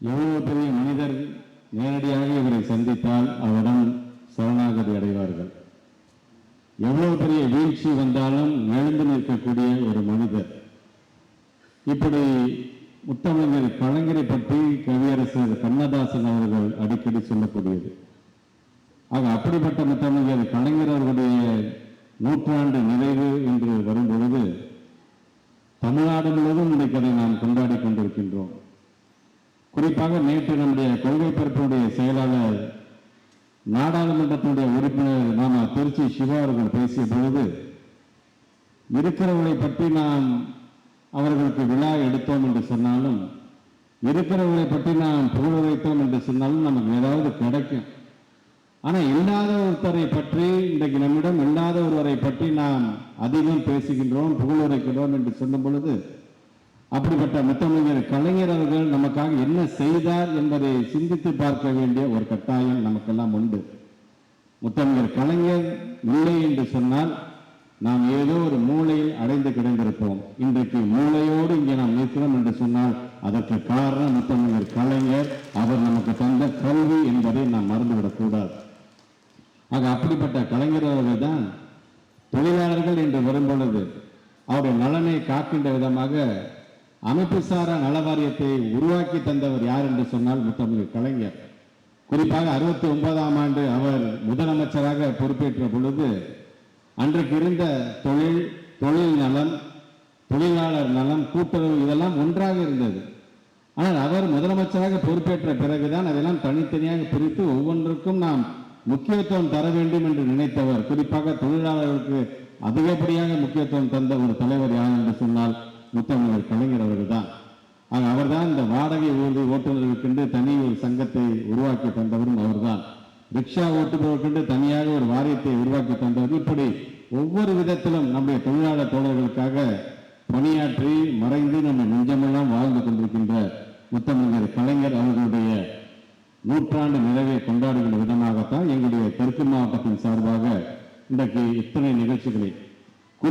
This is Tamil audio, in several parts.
எவ்வளவு பெரிய மனிதர் நேரடியாக இவரை சந்தித்தால் அவரிடம் சரணாகதி அடைவார்கள்? எவ்வளவு பெரிய வீழ்ச்சி வந்தாலும் எழுந்து நிற்கக்கூடிய ஒரு மனிதர். இப்படி முத்தமிழர் கலைஞரை பற்றி கவியரசர் கண்ணதாசன் அவர்கள் அடிக்கடி சொல்லக்கூடியது. ஆக அப்படிப்பட்ட முத்தமிழர் கலைஞர் அவர்களுடைய நூற்றாண்டு நிறைவு என்று வரும் பொழுது தமிழ்நாடு முழுவதும் இன்றைக்கு அதை நாம் கொண்டாடி கொண்டிருக்கின்றோம். குறிப்பாக நேற்று நம்முடைய கொள்கை பரப்புடைய செயலாளர் நாடாளுமன்றத்தினுடைய உறுப்பினர் நாம திருச்சி சிவா அவர்கள் பேசிய பொழுது இருக்கிறவர்களை பற்றி நாம் அவர்களுக்கு விழா எடுத்தோம் என்று சொன்னாலும் இருக்கிறவர்களை பற்றி நாம் புகழுரைத்தோம் என்று சொன்னாலும் நமக்கு ஏதாவது கிடைக்கும். ஆனா இல்லாத ஒருத்தரை பற்றி இன்றைக்கு நம்மிடம் இல்லாத ஒருவரை பற்றி நாம் அதிகம் பேசுகின்றோம் புகழுரைக்கிறோம் என்று சொல்லும் பொழுது அப்படிப்பட்ட முத்தமிழர் கலைஞர் அவர்கள் நமக்காக என்ன செய்தார் என்பதை சிந்தித்து பார்க்க வேண்டிய ஒரு கட்டாயம் நமக்கெல்லாம் உண்டு. முத்தமிழர் கலைஞர் இல்லை என்று சொன்னால் நாம் ஏதோ ஒரு மூளையில் அடைந்து கிடந்திருப்போம். இன்றைக்கு மூளையோடு இங்கே நாம் நிற்கிறோம் என்று சொன்னால் அதற்கு காரணம் முத்தமிழர் கலைஞர். அவர் நமக்கு தந்த கல்வி என்பதை நாம் மறந்துவிடக்கூடாது ஆக அப்படிப்பட்ட கலைஞர் அவர்கள் தான் தொழிலாளர்கள் என்று வரும்பொழுது அவருடைய நலனை காக்கின்ற விதமாக அமைப்புசாரா நல வாரியத்தை உருவாக்கி தந்தவர் யார் என்று சொன்னால் முத்தமிழ் கலைஞர். குறிப்பாக அறுபத்தி ஒன்பதாம் ஆண்டு அவர் முதலமைச்சராக பொறுப்பேற்ற பொழுது அன்றைக்கு இருந்த தொழில் தொழில் நலம் தொழிலாளர் நலம் கூட்டுறவு இதெல்லாம் ஒன்றாக இருந்தது. ஆனால் அவர் முதலமைச்சராக பொறுப்பேற்ற பிறகுதான் அதெல்லாம் தனித்தனியாக பிரித்து ஒவ்வொன்றுக்கும் நாம் முக்கியத்துவம் தர வேண்டும் என்று நினைத்தவர். குறிப்பாக தொழிலாளர்களுக்கு அதிகப்படியாக முக்கியத்துவம் தந்த ஒரு தலைவர் யார் என்று சொன்னால் முத்தமிழர் கலைஞர் அவர்கள் தான் ஆக அவர்தான் இந்த வாடகை ஊர்தி ஓட்டுநர்களுக்கென்று தனி ஒரு சங்கத்தை உருவாக்கி தந்தவரும் அவர்தான். ரிக்ஷா ஓட்டுபவர்களுக்கென்று தனியாக ஒரு வாரியத்தை உருவாக்கி தந்தவர். இப்படி ஒவ்வொரு விதத்திலும் நம்முடைய தொழிலாளர் தோழர்களுக்காக பணியாற்றி மறைந்து நம்ம நெஞ்சமெல்லாம் வாழ்ந்து கொண்டிருக்கிறோம் முத்தமிழர் கலைஞர் அவர்களுடைய நூற்றாண்டு நிறைவை கொண்டாடுகின்ற விதமாகத்தான் எங்களுடைய தெற்கு மாவட்டத்தின் சார்பாக இன்றைக்கு இத்தனை நிகழ்ச்சிகளை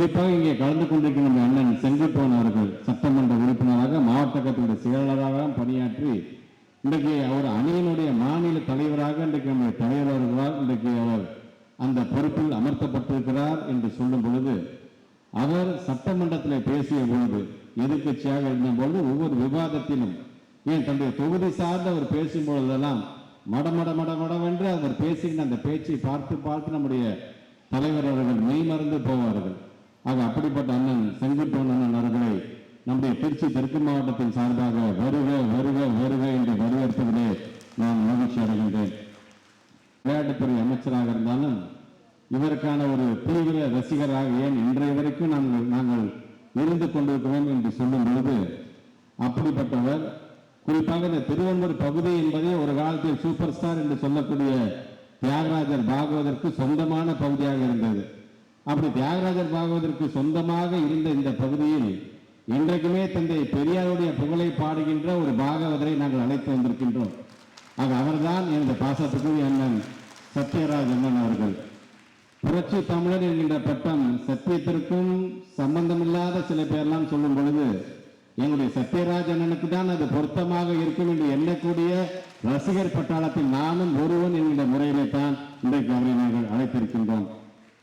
குறிப்பாக இங்கே கலந்து கொண்டிருக்கிற நம்ம அண்ணன் செங்குட்டுவன் அவர்கள் சட்டமன்ற உறுப்பினராக மாவட்ட கழகத்தினுடைய செயலாளராக பணியாற்றி இன்றைக்கு அவர் அணியினுடைய மாநில தலைவராக இன்றைக்கு நம்முடைய தலைவர் வருகிறார் இன்றைக்கு அவர் அந்த பொறுப்பில் அமர்த்தப்பட்டிருக்கிறார் என்று சொல்லும் பொழுது அவர் சட்டமன்றத்தில் பேசிய பொழுது எதிர்க்கட்சியாக இருந்த பொழுது ஒவ்வொரு விவாதத்திலும் ஏன் தன்னுடைய தொகுதி சார்ந்து அவர் பேசும் பொழுதெல்லாம் மடமட மட மட மடவென்று அவர் பேசுகின்ற அந்த பேச்சை பார்த்து பார்த்து நம்முடைய தலைவர் அவர்கள் மெய்மறந்து போவார்கள். ஆக அப்படிப்பட்ட அண்ணன் செங்குட்டுவன் அண்ணன் அவர்களை நம்முடைய திருச்சி தெற்கு மாவட்டத்தின் சார்பாக வருக வருக வருக என்று வரவேற்பதிலே நான் மகிழ்ச்சி அடைகின்றேன். விளையாட்டுத்துறை அமைச்சராக இருந்தாலும் இவருக்கான ஒரு தீவிர ரசிகராக ஏன் இன்றைய வரைக்கும் நாங்கள் நாங்கள் இருந்து கொண்டிருக்கிறோம் என்று சொல்லும் பொழுது அப்படிப்பட்டவர் குறிப்பாக இந்த திருவள்ளூர் பகுதி என்பதே ஒரு காலத்தில் சூப்பர் ஸ்டார் என்று சொல்லக்கூடிய தியாகராஜர் பாகவதற்கு சொந்தமான பகுதியாக இருந்தது. அப்படி தியாகராஜர் பாகவதற்கு சொந்தமாக இருந்த இந்த பகுதியில் இன்றைக்குமே தந்தை பெரியாருடைய புகழை பாடுகின்ற ஒரு பாகவதரை நாங்கள் அழைத்து வந்திருக்கின்றோம். ஆக அவர்தான் எனது பாசத்துக்குரிய அண்ணன் சத்யராஜ் அண்ணன் அவர்கள். புரட்சி தமிழர் என்கின்ற பட்டம் சத்தியத்திற்கும் சம்பந்தமில்லாத சில பேர்லாம் சொல்லும் பொழுது எங்களுடைய சத்யராஜ் அண்ணனுக்கு தான் அது பொருத்தமாக இருக்கும் என்று எண்ணக்கூடிய ரசிகர் பட்டாளத்தில் நானும் ஒருவன் என்கின்ற முறையிலே தான் இன்றைக்கு அவரை நாங்கள் அழைத்திருக்கின்றோம்.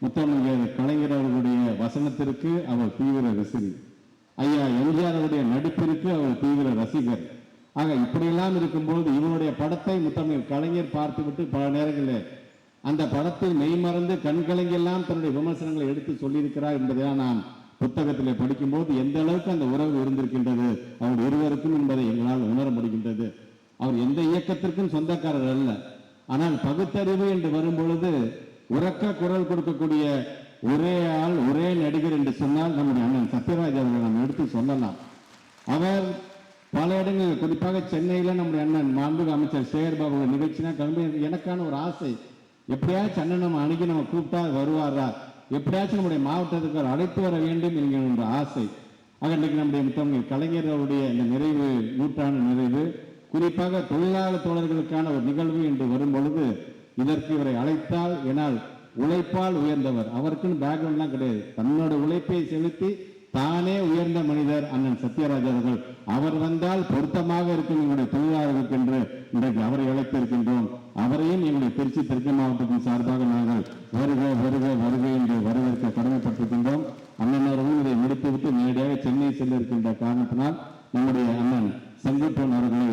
முத்தமிழர் கலைஞர் அவர்களுடைய வசனத்திற்கு அவர் தீவிர ரசிகர். ஐயா எம்ஜிஆர் அவருடைய நடிப்பிற்கு அவர் தீவிர ரசிகர். ஆக இப்படியெல்லாம் இருக்கும்போது இவனுடைய படத்தை முத்தமிழ் கலைஞர் பார்த்துவிட்டு பல நேரங்களில் அந்த படத்தை மெய்மறந்து கண்கலங்கெல்லாம் தன்னுடைய விமர்சனங்களை எடுத்து சொல்லியிருக்கிறார் என்பதைதான் நாம் புத்தகத்திலே படிக்கும்போது எந்த அளவுக்கு அந்த உறவு இருந்திருக்கின்றது அவர் இருவருக்கும் என்பதை எங்களால் உணர முடிகின்றது. அவர் எந்த இயக்கத்திற்கும் சொந்தக்காரர் அல்ல. ஆனால் பகுத்தறிவு என்று வரும் பொழுது உறக்க குரல் கொடுக்கக்கூடிய ஒரே ஆள் ஒரே நடிகர் என்று சொன்னால் நம்முடைய அண்ணன் சத்யராஜ் அவர்களை நம்ம எடுத்து சொல்லலாம். அவர் பல இடங்கள் குறிப்பாக சென்னையில் நம்முடைய அண்ணன் மாண்புக அமைச்சர் சேகர்பாபு நிகழ்ச்சினா கிளம்பி எனக்கான ஒரு ஆசை. எப்படியாச்சும் அண்ணன் நம்ம அணுகி நம்ம கூப்பிட்டா வருவாரா? எப்படியாச்சும் நம்முடைய மாவட்டத்துக்கு அவர் அழைத்து வர வேண்டும் என்கின்ற ஆசை. ஆக இன்றைக்கு நம்முடைய முத்தமிழ் கலைஞர் அவருடைய இந்த நிறைவு நூற்றாண்டு நிறைவு குறிப்பாக தொழிலாளர் தோழர்களுக்கான ஒரு நிகழ்வு என்று வரும் பொழுது இதற்கு இவரை அழைத்தால் என உழைப்பால் உயர்ந்தவர். அவருக்குன்னு பேக்ரவுண்ட்லாம் கிடையாது. தன்னோட உழைப்பை செலுத்தி தானே உயர்ந்த மனிதர் அண்ணன் சத்யராஜ் அவர்கள். அவர் வந்தால் பொருத்தமாக இருக்கும் எங்களுடைய தொழிலாளர்களுக்கு என்று இன்றைக்கு அவரை அழைத்திருக்கின்றோம். அவரையும் எங்களுடைய திருச்சி தெற்கு மாவட்டத்தின் சார்பாக நாங்கள் வருக வருக வருக என்று வரவேற்க கடமைப்பட்டிருக்கின்றோம். அண்ணன் அவர்களும் இதை முடித்துவிட்டு நேரடியாக சென்னை செல்ல இருக்கின்ற காரணத்தினால் நம்முடைய அண்ணன் செங்கப்பன் அவர்களை